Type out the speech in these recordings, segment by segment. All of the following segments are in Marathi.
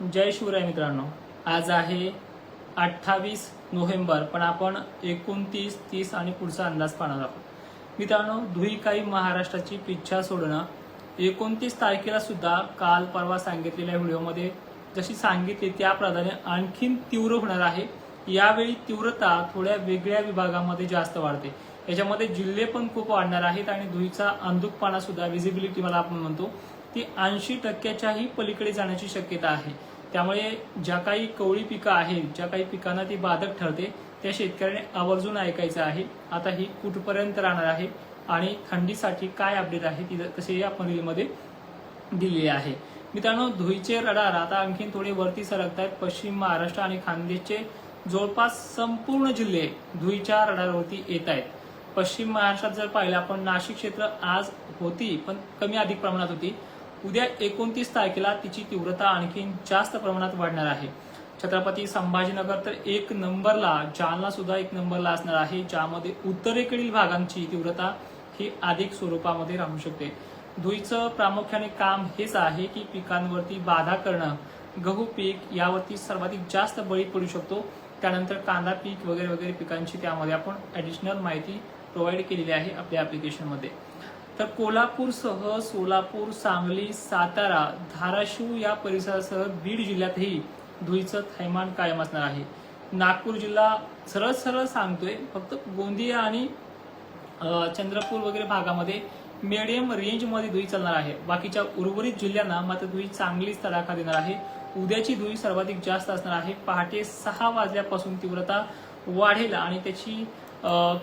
जय शिवराय मित्रांनो. आज आहे अठ्ठावीस नोव्हेंबर पण आपण एकोणतीस तीस आणि पुढचा अंदाज पाहणार आहोत. मित्रांनो धुईकाई महाराष्ट्राची पिच्छा सोडणं. एकोणतीस तारखेला सुद्धा काल परवा सांगितलेल्या व्हिडिओमध्ये जशी सांगितली त्याप्रमाणे आणखीन तीव्र होणार आहे. यावेळी तीव्रता थोड्या वेगळ्या विभागामध्ये जास्त वाढते. याच्यामध्ये जिल्हे पण खूप वाढणार आहेत आणि धुईचा अंधुकपणा सुद्धा विजिबिलिटी मला आपण म्हणतो ती ऐंशी टक्क्याच्याही पलीकडे जाण्याची शक्यता आहे. त्यामुळे ज्या काही कवळी पिकं आहेत ज्या काही पिकांना ती बाधक ठरते त्या शेतकऱ्याने आवर्जून ऐकायचं आहे. आता ही कुठपर्यंत राहणार आहे आणि थंडीसाठी काय अपडेट आहे ती तसे या मध्ये दिलेली आहे. मित्रांनो धुईचे रडार आता आणखीन थोडे वरती सरकत आहेत पश्चिम महाराष्ट्र आणि खानदेशचे जवळपास संपूर्ण जिल्हे धुईच्या रडारवरती येत आहेत पश्चिम महाराष्ट्रात जर पाहिलं आपण नाशिक क्षेत्र आज होती पण कमी अधिक प्रमाणात होती. उद्या एकोणतीस तारखेला तिची तीव्रता आणखीन जास्त प्रमाणात वाढणार आहे. छत्रपती संभाजीनगर तर एक नंबरला जालना सुद्धा एक नंबरला असणार आहे ज्यामध्ये उत्तरेकडील भागांची तीव्रता ही अधिक स्वरूपामध्ये राहू शकते. धुईचं प्रामुख्याने काम हेच आहे की पिकांवरती बाधा करणं. गहू पीक यावरती सर्वाधिक जास्त बळी पडू शकतो. त्यानंतर कांदा पीक वगैरे वगैरे पिकांची त्यामध्ये आपण ॲडिशनल माहिती प्रोव्हाइड केलेली आहे आपल्या ॲप्लिकेशनमध्ये तर कोल्हापूरसह सोलापूर सांगली सातारा धाराशिव या परिसरासह बीड जिल्ह्यातही धुळीचं थैमान कायम असणार आहे. नागपूर जिल्हा सरळ सरळ सांगतोय फक्त गोंदिया आणि चंद्रपूर वगैरे भागामध्ये मिडियम रेंजमध्ये धुई चालणार आहे. बाकीच्या उर्वरित जिल्ह्यांना मात्र धुई चांगलीच तडाखा देणार आहे. उद्याची धुई सर्वाधिक जास्त असणार आहे. पहाटे सहा वाजल्यापासून तीव्रता वाढेल आणि त्याची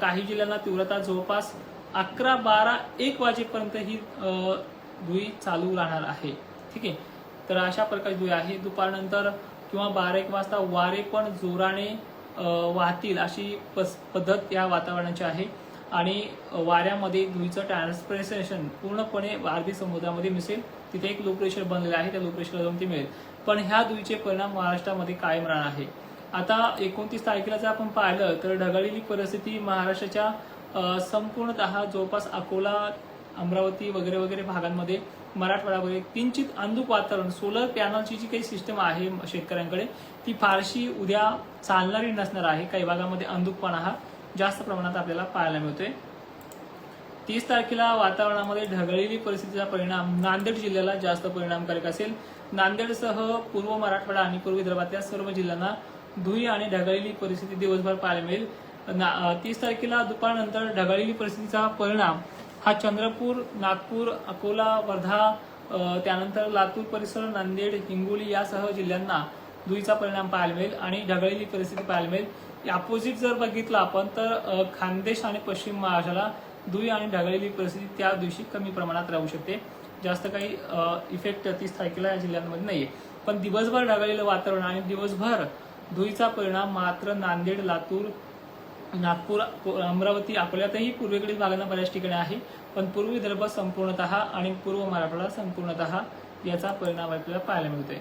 काही जिल्ह्यांना तीव्रता जवळपास अकरा बारा एक वाजेपर्यंत ही दुई धुई चालू राहणार आहे. ठीक आहे? तर अशा प्रकारची धुई आहे. दुपारनंतर किंवा बारा एक वाजता वारे पण जोराने वाहतील अशी पस- पद्धत या वातावरणाची आहे. आणि वाऱ्यामध्ये धुईचं ट्रान्सप्रेसेशन पूर्णपणे अरबी समुद्रामध्ये मिसेल. तिथे एक लो प्रेशर बनलेलं आहे. त्या लो प्रेशरला जाऊन ते मिळेल. पण ह्या दुईचे परिणाम महाराष्ट्रामध्ये कायम राहणार आहे. आता एकोणतीस तारखेला जर आपण पाहिलं तर ढगाळलेली परिस्थिती महाराष्ट्राच्या संपूर्णतः जवळपास अकोला अमरावती वगैरे वगैरे भागांमध्ये मराठवाडा वगैरे किंचित अंधुक वातावरण सोलर पॅनलची जी काही सिस्टम आहे शेतकऱ्यांकडे ती फारशी उद्या चालणारी नसणार आहे. काही भागामध्ये अंधुकपणा हा जास्त प्रमाणात आपल्याला पाहायला मिळतोय. तीस तारखेला वातावरणामध्ये ढगळलेली परिस्थितीचा परिणाम नांदेड जिल्ह्याला जास्त परिणामकारक असेल. नांदेडसह पूर्व मराठवाडा आणि पूर्व विदर्भातल्या सर्व जिल्ह्यांना धुई आणि ढगळलेली परिस्थिती दिवसभर पाहायला मिळेल. तीस तारखेला दुपारनंतर ढगाळलेली परिस्थितीचा परिणाम हा चंद्रपूर नागपूर अकोला वर्धा त्यानंतर लातूर परिसर नांदेड हिंगोली यासह जिल्ह्यांना धुईचा परिणाम पाहायला मिळेल आणि ढगाळलेली परिस्थिती पाहायला मिळेल. अपोजिट जर बघितलं आपण तर खानदेश आणि पश्चिम महाराष्ट्राला धुई आणि ढगाळलेली परिस्थिती त्या दिवशी कमी प्रमाणात राहू शकते. जास्त काही इफेक्ट तीस तारखेला या जिल्ह्यांमध्ये नाहीये. पण दिवसभर ढगाळलेलं वातावरण आणि दिवसभर धुईचा परिणाम मात्र नांदेड लातूर नागपूर अमरावती अकोल्यातही पूर्वेकडील भागांना बऱ्याच ठिकाणी आहे. पण पूर्व विदर्भ संपूर्णतः आणि पूर्व मराठवाडा संपूर्णतः याचा परिणाम आपल्याला पाहायला मिळतोय.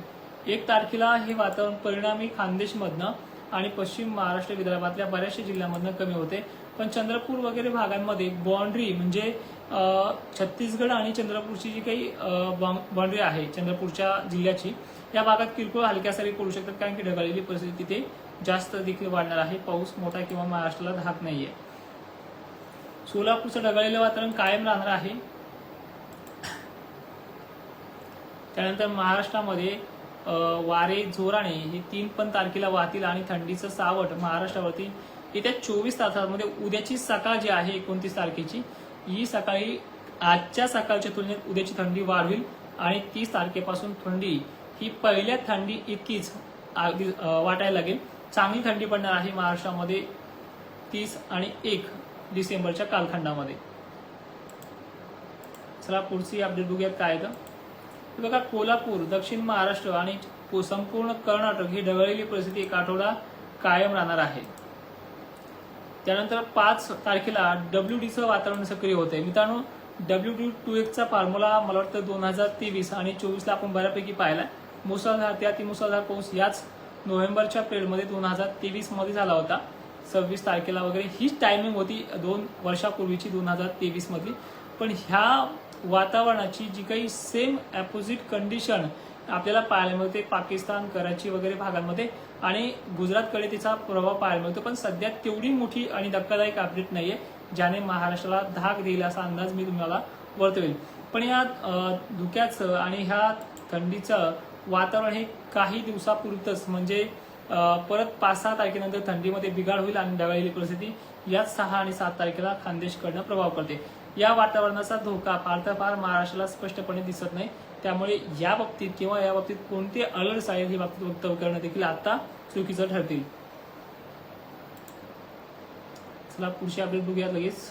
एक तारखेला हे वातावरण परिणामी खानदेशमधनं आणि पश्चिम महाराष्ट्र विदर्भातल्या बऱ्याचशा जिल्ह्यांमधनं कमी होते. पण चंद्रपूर वगैरे भागांमध्ये बाँड्री म्हणजे छत्तीसगड आणि चंद्रपूरची जी काही बाँड्री आहे चंद्रपूरच्या जिल्ह्याची या भागात किरकोळ हलक्या सरी पडू शकतात. कारण की ढगाळलेली परिस्थिती तिथे जास्त देखील वाढणार आहे. पाऊस मोठा किंवा महाराष्ट्राला धाक नाहीये. सोलापूरचं ढगाळलेलं वातावरण कायम राहणार आहे. त्यानंतर महाराष्ट्रामध्ये वारे जोराने हे तीन पण तारखेला वाहतील आणि थंडीचं सावट महाराष्ट्रावरती येत्या चोवीस तासांमध्ये उद्याची सकाळ जी आहे एकोणतीस तारखेची ही सकाळी आजच्या सकाळच्या तुलनेत उद्याची थंडी वाढवी आणि तीस तारखेपासून थंडी ही पहिल्या थंडी इतकीच अगदी वाटायला लागेल. चांगली थंडी पडणार आहे महाराष्ट्रामध्ये तीस आणि एक डिसेंबरच्या कालखंडामध्ये. चला पुढची अपडेट बघूयात काय तर. बघा कोल्हापूर दक्षिण महाराष्ट्र आणि पु- संपूर्ण कर्नाटक ही ढगळलेली परिस्थिती एक आठवडा कायम राहणार आहे. त्यानंतर पाच तारखेला डब्ल्यू डीचं वातावरण सक्रिय होते मित्रांनो डब्ल्यू डी टू एकचा फॉर्म्युला मला वाटतं दोन हजार तेवीस आणि चोवीसला आपण बऱ्यापैकी पाहिला मुसळधार त्या ती मुसळधार पाऊस याच नोव्हेंबरच्या पिरियडमध्ये दोन हजार तेवीसमध्ये झाला होता. सव्वीस तारखेला वगैरे हीच टायमिंग होती दोन वर्षापूर्वीची दोन हजार तेवीसमधली. पण ह्या वातावरणाची जी काही सेम अपोजिट कंडिशन आपल्याला पाहायला मिळते पाकिस्तान कराची वगैरे भागांमध्ये आणि गुजरातकडे तिचा प्रभाव पाहायला मिळतो. पण सध्या तेवढी मोठी आणि धक्कादायक अपडेट नाहीये ज्याने महाराष्ट्राला धाक देईल असा अंदाज मी तुम्हाला वर्तवेल. पण या धुक्याचं आणि ह्या थंडीचं वातावरण हे काही दिवसापुरतच म्हणजे परत पाच सहा तारखेनंतर थंडीमध्ये बिघाड होईल आणि डगाळलेली परिस्थिती याच सहा आणि सात तारखेला खानदेशकडनं प्रभाव करते या वातावरणाचा धोका फार तर फार महाराष्ट्राला स्पष्टपणे दिसत नाही. त्यामुळे या बाबतीत किंवा या बाबतीत कोणते अलर्ट्स आहेत हे बाबतीत वक्तव्य करणं देखील आता चुकीचं ठरतील. चला पुढची अपडेट बघूया लगेच.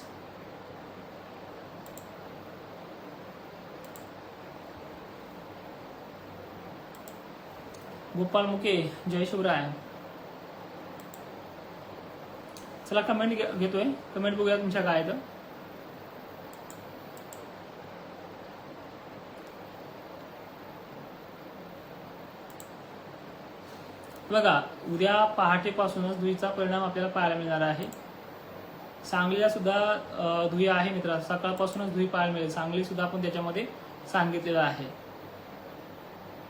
गोपाल मुके जय शिवराय चला कमेंट घेतोय. कमेंट बघूया तुमच्या काय तर. बघा उद्या पहाटेपासूनच धुईचा परिणाम आपल्याला पाहायला मिळणार आहे. सांगलीला सुद्धा धुई आहे मित्र. सकाळपासूनच धुई पाहायला मिळेल. सांगली सुद्धा आपण त्याच्यामध्ये सांगितलेलं आहे.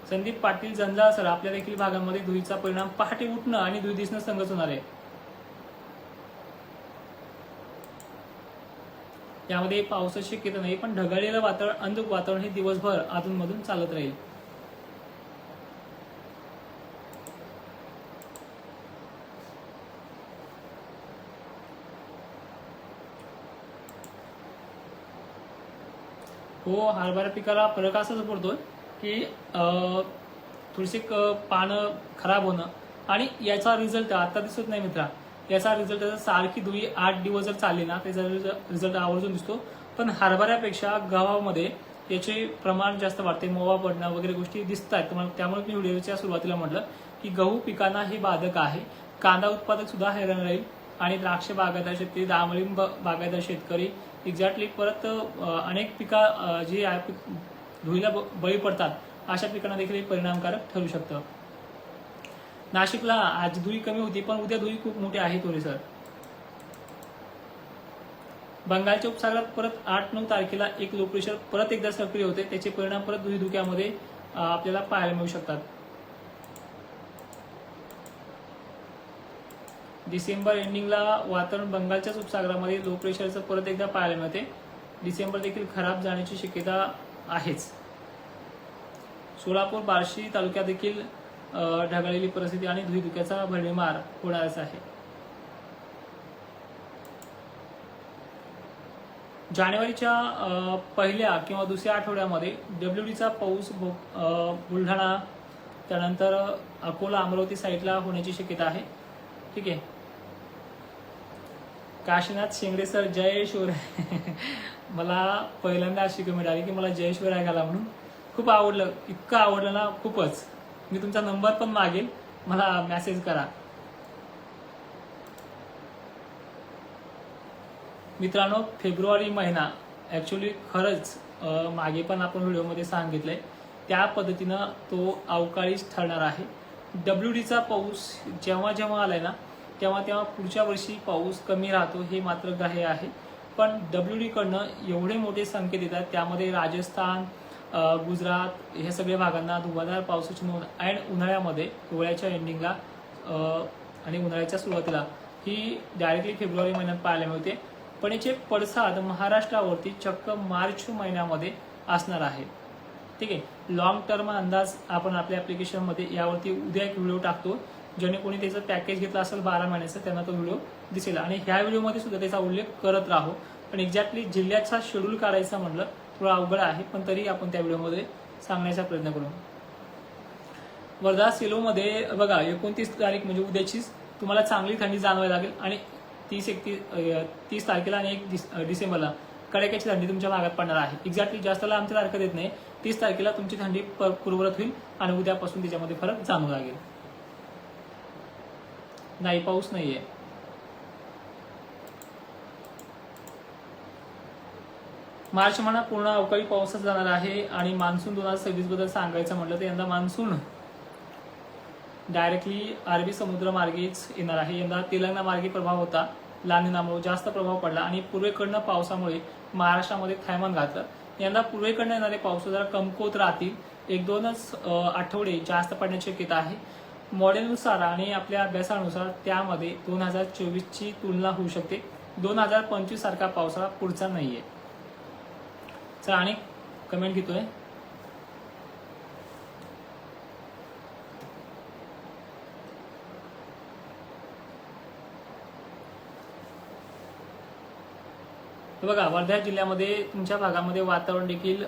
संदीप पाटील जंजाळ सर आपल्या देखील भागांमध्ये धुईचा परिणाम पहाटे उठणं आणि धुई दिसणं संगच होणार आहे. यामध्ये पावसाची शक्यता नाही पण ढगाळलेलं वातावरण अंधुक वातावरण हे दिवसभर अधूनमधून चालत राहील. हो हरभरा पिकाला फरक असाच पडतोय. की थोडीशी क- पानं खराब होणं. आणि याचा रिझल्ट आता दिसत नाही मित्रा. याचा रिझल्ट सारखी धुळी आठ दिवस जर चालली ना त्याचा रिझल्ट आवर्जून दिसतो. पण हरभऱ्यापेक्षा गव्हामध्ये याचे प्रमाण जास्त वाढते. मोवा पडणं वगैरे गोष्टी दिसत आहेत त्यामुळे मी व्हिडिओच्या सुरुवातीला म्हटलं की गहू पिकांना हे बाधक आहे. कांदा उत्पादक सुद्धा हैराण राहील. आणि द्राक्ष बागायतदार शेतकरी डाळिंब बागायतदार शेतकरी एक्झॅक्टली परत अनेक पिका जी धुळीला ब- बळी पडतात. अशा पिकांना देखील हे परिणामकारक ठरू शकतं. नाशिकला आज धुळी कमी होती पण उद्या धुळी खूप मोठी आहे थोडी सर बंगालच्या उपसागरात परत आठ नऊ तारखेला एक लो प्रेशर परत एकदा सक्रिय होते. त्याचे परिणाम परत धुळी धुक्यामध्ये आपल्याला पाहायला मिळू शकतात. डिसेंबर एंडिंगला वातावरण बंगालच्याच उपसागरामध्ये लो प्रेशरचं परत एकदा पाहायला मिळते. डिसेंबर देखील खराब जाण्याची शक्यता आहेच. सोलापूर बार्शी तालुक्यात देखील ढगाळलेली परिस्थिती आणि धुईधुक्याचा भरडीमार होणारच आहे. जानेवारीच्या पहिल्या किंवा दुसऱ्या आठवड्यामध्ये डब्ल्यू डीचा पाऊस अं, बुलढाणा त्यानंतर अकोला अमरावती साईडला होण्याची शक्यता आहे. ठीक आहे. काशीनाथ शेंगडे सर जय शिवराय. मला पहिल्यांदा अशी कमेंट आली की मला जयेश्वर ऐकायला म्हणून. खूप आवडलं. इतकं आवडलं ना खूपच. मी तुमचा नंबर पण मागेल. मला मेसेज करा. मित्रांनो फेब्रुवारी महिना. ॲक्च्युली खरंच मागे पण आपण व्हिडिओमध्ये सांगितलंय. त्या पद्धतीनं तो अवकाळीच ठरणार आहे. डब्ल्यू डीचा पाऊस जेव्हा जेव्हा आलाय ना तेव्हा तेव्हा पुढच्या वर्षी पाऊस कमी राहतो हे मात्र ग्राह्य आहे. पण डब्ल्यू डीकडनं एवढे मोठे संकेत येतात त्यामध्ये राजस्थान गुजरात ह्या सगळ्या भागांना धुवाधार पावसाची नोंद अँड उन्हाळ्यामध्ये हिवाळ्याच्या एंडिंगला आणि उन्हाळ्याच्या सुरुवातीला ही डायरेक्टली फेब्रुवारी महिन्यात पाहायला मिळते. पण याचे पडसाद महाराष्ट्रावरती चक्क मार्च महिन्यामध्ये असणार आहे. ठीक आहे? लॉंग टर्म अंदाज आपण आपल्या ॲप्लिकेशनमध्ये यावरती उद्या एक व्हिडिओ टाकतो. ज्याने कोणी त्याचं पॅकेज घेतलं असेल बारा महिन्याचं त्यांना तो व्हिडिओ दिसेल. आणि ह्या व्हिडिओमध्ये सुद्धा त्याचा उल्लेख करत राहू. पण एक्झॅक्टली जिल्ह्याचा शेड्यूल काढायचा म्हटलं थोडं अवघड आहे पण तरी आपण त्या व्हिडिओमध्ये सांगण्याचा प्रयत्न करू. वर्धा सेलोमध्ये बघा एकोणतीस तारीख म्हणजे उद्याचीच तुम्हाला चांगली थंडी जाणवायला लागेल आणि तीस एकतीस तीस तारखेला आणि एक डिस- डिसेंबरला कडाक्याची थंडी तुमच्या भागात पडणार आहे. एक्झॅक्टली जास्त आमच्या तारखा देत नाही. तीस तारखेला तुमची थंडी पूर्वरत होईल आणि उद्यापासून त्याच्यामध्ये फरक जाणवू लागेल. नाही पाऊस नाहीये. मार्च महिना पूर्ण अवकाळी पावसात जाणार आहे आणि मान्सून दोन हजार सव्वीसबद्दल सांगायचं म्हटलं तर यंदा मान्सून डायरेक्टली अरबी समुद्र मार्गेच येणार आहे. यंदा तेलंगणा मार्गे प्रभाव होता लानिनामुळे जास्त प्रभाव पडला आणि पूर्वेकडनं पावसामुळे महाराष्ट्रामध्ये थैमान घातलं. यंदा पूर्वेकडनं येणारे पाऊस जरा कमकुवत राहतील. एक दोनच आठवडे जास्त पडण्याची शक्यता आहे. मॉडेलनुसार आणि आपल्या अभ्यासानुसार त्यामध्ये दोन हजार चोवीसची तुलना होऊ शकते. दोन हजार पंचवीस सारखा पावसाळा पुढचा नाहीये. चला आणि कमेंट घेतोय. बघा वर्धा जिल्ह्यामध्ये तुमच्या भागामध्ये वातावरण देखील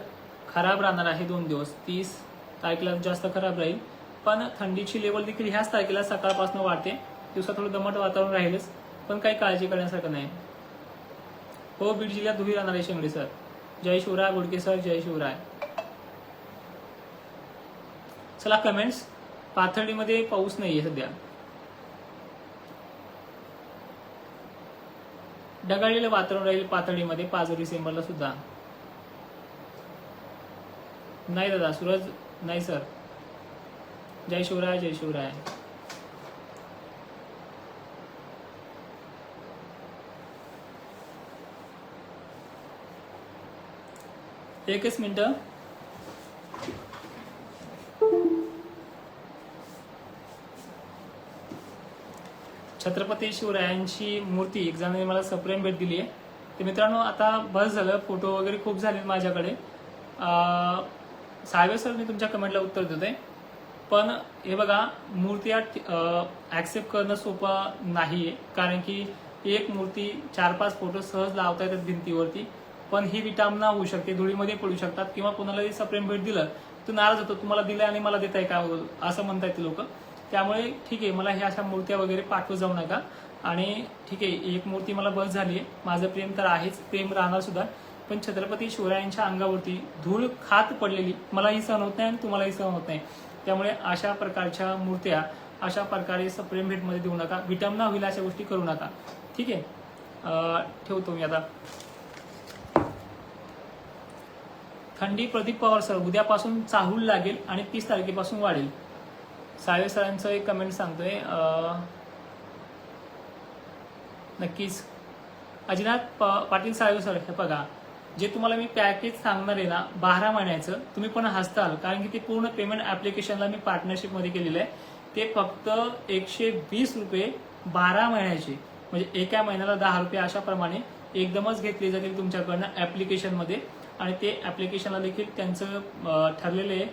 खराब राहणार आहे दोन दिवस. तीस तारखेला जास्त खराब राहील. पण थंडीची लेवल देखील ह्याच तारखेला सकाळपासून वाढते. दिवसात थोडं दमट वातावरण राहीलच पण काही काळजी करण्यासारखं नाही. हो बीड जिल्ह्यात धुळी राहणार आहे शेंगडे सर जय शिवराय गुडके सर जय शिवराय. चला कमेंट्स पाथर्डीमध्ये पाऊस नाहीये सध्या. ढगाळलेलं वातावरण राहील पातळीमध्ये पाच डिसेंबरला सुद्धा. नाही दादा सूरज नाही सर जय शिवराय जय शिवराय. एकच मिनिट. छत्रपती शिवरायांची मूर्ती एक जणांनी मला सप्रेम भेट दिली आहे तर मित्रांनो आता बस झालं फोटो वगैरे खूप झाले माझ्याकडे. साहेब सर मी तुमच्या कमेंटला उत्तर देतोय. पण हे बघा मूर्ती ऍक्सेप्ट करणं सोपं नाहीये. कारण की एक मूर्ती चार पाच फोटो सहज लावता येतात भिंतीवरती पण ही विटामना होऊ शकते धुळीमध्ये पडू शकतात किंवा कोणालाही सप्रेम भेट दिलं तो नाराज होतो तुम्हाला दिलं आणि मला देताय का? असं म्हणतायत ते लोक. त्यामुळे ठीक आहे मला ह्या अशा मूर्त्या वगैरे पाठवत जाऊ नका. आणि ठीक आहे एक मूर्ती मला बस झाली आहे माझं प्रेम तर आहेच प्रेम राहणार सुद्धा. पण छत्रपती शिवरायांच्या अंगावरती धूळ खात पडलेली मलाही सहन होत नाही आणि तुम्हालाही सहन होत नाही. त्यामुळे अशा प्रकारच्या मूर्त्या अशा प्रकारे प्रेम भेटमध्ये देऊ नका. विटमना होईल अशा गोष्टी करू नका. ठीक आहे? ठेवतो मी आता. थंडी प्रदीप पवार सर उद्यापासून चाहूल लागेल आणि तीस तारखेपासून वाढेल. सावे सरांचं एक कमेंट सांगतोय. अं, नक्कीच. अजिनाथ पाटील साहेब सर हे बघा. जे तुम्हाला मी पॅकेज सांगणार आहे ना बारा महिन्याचं तुम्ही पण हसताल कारण की ते पूर्ण पेमेंट ऍप्लिकेशनला मी पार्टनरशिपमध्ये केलेलं आहे. ते फक्त एकशे वीस रुपये बारा महिन्याचे म्हणजे एका महिन्याला दहा रुपये अशाप्रमाणे एकदमच घेतले जातील तुमच्याकडनं ऍप्लिकेशनमध्ये आणि ते ऍप्लिकेशनला देखील त्यांचं ठरलेलं आहे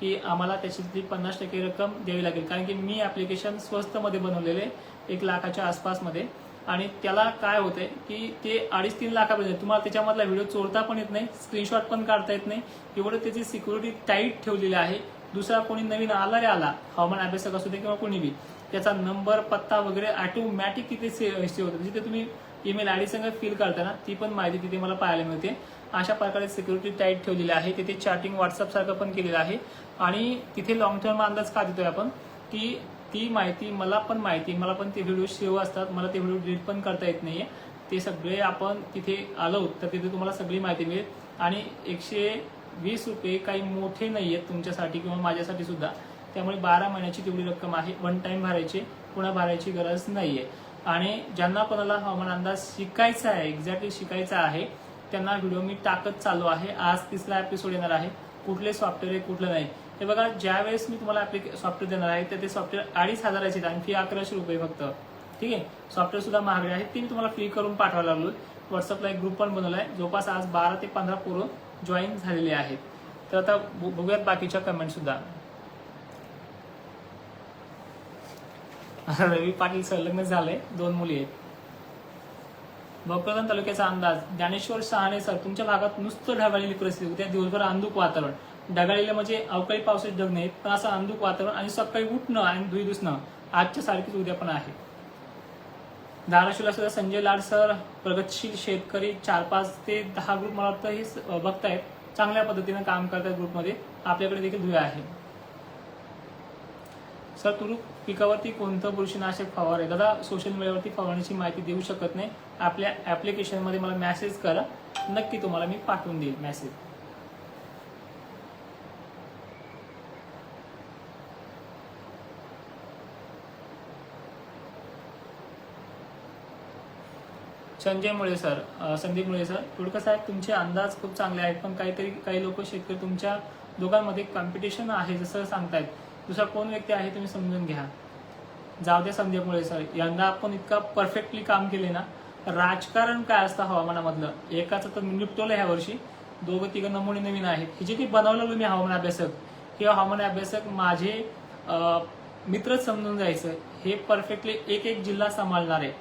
की आम्हाला त्याच्यातली पन्नास टक्के रक्कम द्यावी लागेल. कारण की मी ऍप्लिकेशन स्वस्तमध्ये बनवलेले आहे, एक लाखाच्या आसपासमध्ये. आणि त्याला काय होतंय की ते अडीच तीन लाखापर्यंत तुम्हाला त्याच्यामधला व्हिडिओ चोरता पण येत नाही स्क्रीनशॉट पण काढता येत नाही. एवढं त्याची सिक्युरिटी टाईट ठेवलेली आहे. दुसरा कोणी नवीन आला रे आला हवामान अभ्यासक असू दे किंवा कोणी बी त्याचा नंबर पत्ता वगैरे ऑटोमॅटिक तिथे सेव्ह होतं. जिथे तुम्ही ईमेल आय डी संग फिल करताना ती पण माहिती तिथे मला पाहायला मिळते. अशा प्रकारे सिक्युरिटी टाईट ठेवलेली आहे. तिथे चॅटिंग व्हॉट्सअप सारखं पण केलेलं आहे. आणि तिथे लॉंग टर्म अंदाज का देतोय आपण की ती माहिती मला पण माहिती मला पण ते व्हिडिओ सेव्ह असतात मला ते व्हिडिओ डिलीट पण करता येत नाहीये. ते सगळे आपण तिथे आलो तर तिथे तुम्हाला सगळी माहिती मिळेल. आणि एकशे वीस रुपये काही मोठे नाही आहेत तुमच्यासाठी किंवा माझ्यासाठी सुद्धा. त्यामुळे बारा महिन्याची तेवढी रक्कम आहे वन टाइम भरायची पुन्हा भरायची गरज नाही आहे आणि ज्यांना कोणाला हवामान अंदाज शिकायचा आहे एक्झॅक्टली शिकायचा आहे त्यांना व्हिडिओ मी टाकत चालू आहे. आज तिसरा एपिसोड येणार आहे. कुठले सॉफ्टवेअर आहे कुठलं नाही. हे बघा ज्या वेळेस मी तुम्हाला सॉफ्टवेअर देणार आहे तर ते सॉफ्टवेअर अडीच हजाराचे आहेत आणि फी अकराशे रुपये फक्त. ठीक आहे? सॉफ्टवेअर सुद्धा महागडे आहेत. ते मी तुम्हाला फ्री करून पाठवायला लागलो. व्हॉट्सअपला एक ग्रुप पण बनवला आहे जवळपास आज बारा ते पंधरा पोरं जॉईन झालेले आहेत. तर आता बघूयात बाकीच्या कमेंट सुद्धा. रवी पाटील संलग्न झालंय. दोन मुली आहेत. भोकरदन तालुक्याचा अंदाज. ज्ञानेश्वर शहाणे सर तुमच्या भागात नुसतं ढगाळलेली परिस्थिती उद्या दिवसभर अंधुक वातावरण. ढगाळलेलं म्हणजे अवकाळी पावसाचे ढग नाही पण असं अंधुक वातावरण आणि सकाळी उठणं आणि धुई दुसणं आजच्या सारखीच उद्या पण आहे. धाराशिवला सुद्धा संजय लाड सर प्रगतशील शेतकरी चार पाच ते दहा ग्रुप मला वाटतं हे बघतायत. चांगल्या पद्धतीनं काम करतायत ग्रुपमध्ये आपल्याकडे देखील धुळे आहे सर तुरु पिकावरती कोणतं बुरशीनाशक फवार? आहे दादा सोशल मीडियावरती फवारण्याची माहिती देऊ शकत नाही. आपल्या ॲप्लिकेशनमध्ये मला मेसेज करा. नक्की तुम्हाला मी पाठवून देईल मेसेज संजय मुळे सर संदीप मुळे सर. थोडं कसं आहे तुमचे अंदाज खूप चांगले आहेत पण काहीतरी काही लोक शेतकरी तुमच्या दोघांमध्ये कॉम्पिटिशन आहे जसं सांगतायत. दुसरा कोण व्यक्ती आहे तुम्ही समजून घ्या. जाऊ द्या संध्यामुळे सर यंदा आपण इतका परफेक्टली काम केले ना राजकारण काय असतं हवामानामधलं? एकाचं तर निपटवलं ह्या वर्षी. दोघं तिघं नमुने नवीन आहेत. हे जे ती बनवलं मी हवामान अभ्यासक हे हवामान अभ्यासक माझे मित्रच समजून जायचं. हे परफेक्टली एक एक जिल्हा सांभाळणार. आहे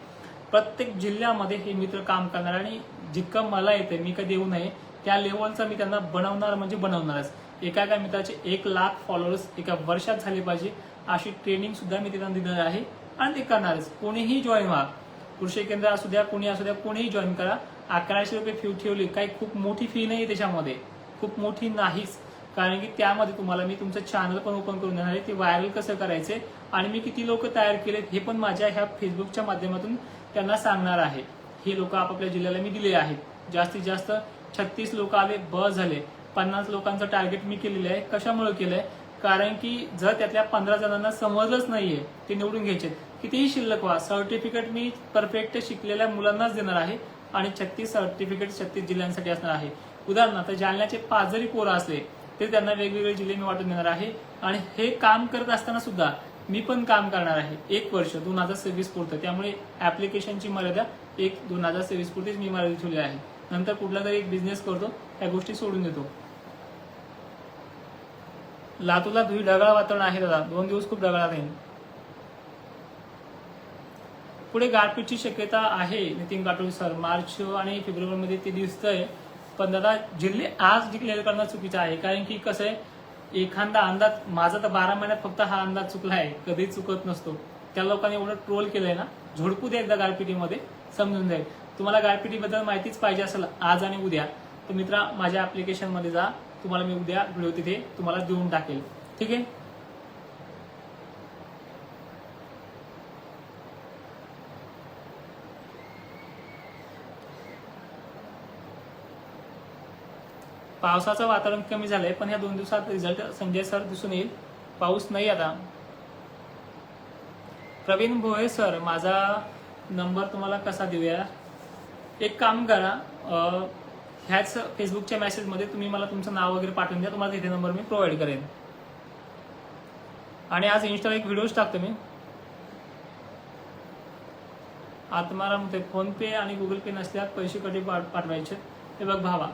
प्रत्येक जिल्ह्यामध्ये हे मित्र काम करणार आणि जितकं मला येतं मी कधी येऊ नये त्या लेवलचा मी त्यांना बनवणार म्हणजे बनवणारच. एका एका मित्राचे एक लाख फॉलोअर्स एका वर्षात झाले पाहिजे अशी ट्रेनिंग सुद्धा मी त्यांना दिलेली आहे आणि ते करणारच. कोणीही जॉईन व्हा. कृषी केंद्र असू द्या कोणी असू द्या कोणीही जॉईन करा. अकराशे रुपये फी ठेवली काही खूप मोठी फी नाही त्याच्यामध्ये. खूप मोठी नाहीच. कारण की त्यामध्ये तुम्हाला मी तुमचं चॅनल पण ओपन करून देणार आहे ते व्हायरल कसं करायचे आणि मी किती लोक तयार केलेत हे पण माझ्या ह्या फेसबुकच्या माध्यमातून त्यांना सांगणार आहे. हे लोक आपापल्या जिल्ह्याला मी दिले आहेत. जास्तीत जास्त छत्तीस लोक आले बस झाले. पन्नास लोकांचं टार्गेट मी केलेलं आहे. कशामुळे केलंय? कारण की जर त्यातल्या पंधरा जणांना समजलंच नाहीये ते निवडून घ्यायचे कितीही शिल्लक व्हा सर्टिफिकेट मी परफेक्ट शिकलेल्या मुलांनाच देणार आहे आणि छत्तीस सर्टिफिकेट छत्तीस जिल्ह्यांसाठी असणार आहे. उदाहरणार्थ जालन्याचे पाच जरी पोरं असले ते त्यांना वेगवेगळे जिल्हे मी वाटून देणार आहे. आणि हे काम करत असताना सुद्धा मी पण काम करणार आहे. एक वर्ष दोन हजार सव्वीस पुरतं. त्यामुळे ऍप्लिकेशनची मर्यादा एक दोन हजार सव्वीस पुरतीच मी मर्यादित ठेवली आहे. नंतर कुठला तरी एक बिझनेस करतो या गोष्टी सोडून देतो. लातूरला धुई ढगाळ वातावरण आहे दादा. दोन दिवस खूप ढगाळ राहील पुढे गारपीटची शक्यता आहे नितीन गाठोड सर. मार्च आणि फेब्रुवारीमध्ये ते दिसतंय. पण दादा जिल्हे आज डिक्लेअर करणं चुकीचं आहे. कारण की कसं आहे एखादा अंदाज माझा तर बारा महिन्यात फक्त हा अंदाज चुकला आहे कधी चुकत नसतो. त्या लोकांनी एवढं ट्रोल केलंय ना झोडपू दे एकदा गारपिटीमध्ये समजून जाईल. तुम्हाला गारपिटीबद्दल माहितीच पाहिजे असेल आज आणि उद्या तर मित्रा माझ्या ॲप्लिकेशनमध्ये जा तुम्हाला मी उद्या व्हिडिओ तिथे तुम्हाला देऊन टाकेल. ठीक आहे? पावसाचं वातावरण कमी झालंय पण ह्या दोन दिवसात रिझल्ट संजय सर दिसून येईल. पाऊस नाही आता. प्रवीण भोये सर माझा नंबर तुम्हाला कसा देऊया? एक काम करा ह्याच फेसबुकच्या मेसेजमध्ये तुम्ही मला तुमचं नाव वगैरे पाठवून द्या तुम्हाला तिथे नंबर मी प्रोव्हाइड करेन. आणि आज इन्स्टाला एक व्हिडिओज टाकतो मी. आत्माराम ते फोन पे आणि गुगल पे नसल्यास पैसे कधी पाठ- पाठवायचे? ते बघ भावा.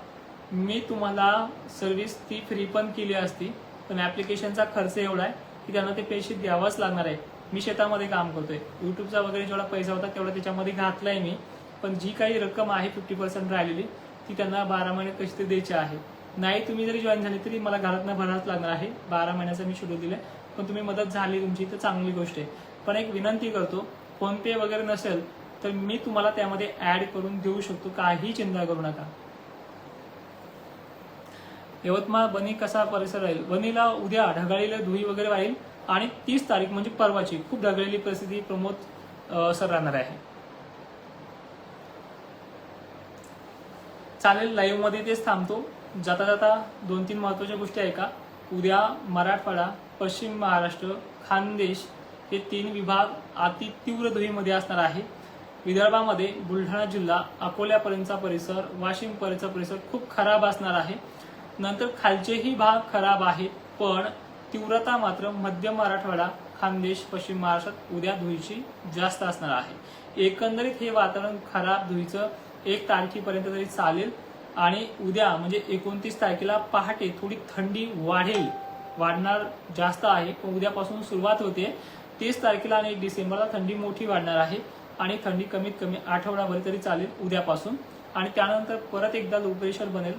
मी तुम्हाला सर्व्हिस ती फ्री पण केली असती पण ऍप्लिकेशनचा खर्च एवढा आहे की त्यांना ते पैसे द्यावाच लागणार आहे. मी शेतामध्ये काम करतोय. युट्यूबचा वगैरे जेवढा पैसा होता तेवढा त्याच्यामध्ये घातलाय मी. पण जी काही रक्कम आहे फिफ्टी पर्सेंट राहिलेली ती त्यांना बारा महिने कशी ते द्यायची आहे. नाही तुम्ही जरी जॉईन झाले तरी मला घरात भरावंच लागणार आहे. बारा महिन्याचा मी शेड्यूल दिलाय. पण तुम्ही मदत झाली तुमची तर चांगली गोष्ट आहे. पण एक विनंती करतो फोन पे वगैरे नसेल तर मी तुम्हाला त्यामध्ये ऍड करून देऊ शकतो. काही चिंता करू नका. यवतमाळ बनी कसा परिसर राहील? बनीला उद्या ढगाळीला धुई वगैरे राहील आणि तीस तारीख म्हणजे परवाची. खूप ढगाळलेली परिस्थिती प्रमोद सर राहणार आहे. चालेल लाईव्हमध्ये तेच थांबतो. जाता जाता दोन तीन महत्त्वाच्या गोष्टी आहे का उद्या मराठवाडा पश्चिम महाराष्ट्र खानदेश हे तीन विभाग अति तीव्र धुळीमध्ये असणार आहे. विदर्भामध्ये बुलढाणा जिल्हा अकोल्यापर्यंतचा परिसर वाशिम परिसर खूप खराब असणार आहे. नंतर खालचेही भाग खराब आहेत पण तीव्रता मात्र मध्य मराठवाडा खानदेश पश्चिम महाराष्ट्रात उद्या धुळीची जास्त असणार आहे. एकंदरीत हे वातावरण खराब धुळीचं एक तारखेपर्यंत तरी चालेल आणि उद्या म्हणजे एकोणतीस तारखेला पहाटे थोडी थंडी वाढेल. वाढणार जास्त आहे पण उद्यापासून सुरुवात होते. तीस तारखेला आणि एक डिसेंबरला थंडी मोठी वाढणार आहे आणि थंडी कमीत कमी आठवडाभर तरी चालेल उद्यापासून. आणि त्यानंतर परत एकदा लोप्रेशर बनेल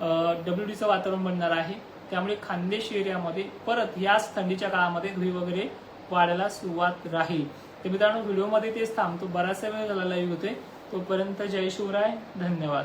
डब्ल्यू डीचं वातावरण बनणार आहे. त्यामुळे खानदेश एरियामध्ये परत याच थंडीच्या काळामध्ये धुळी वगैरे वाढायला सुरुवात राहील. तर मित्रांनो व्हिडिओमध्ये तेच थांबतो. बराचसा वेळ झाला लाईव्ह होते तोपर्यंत जय शिवराय. धन्यवाद.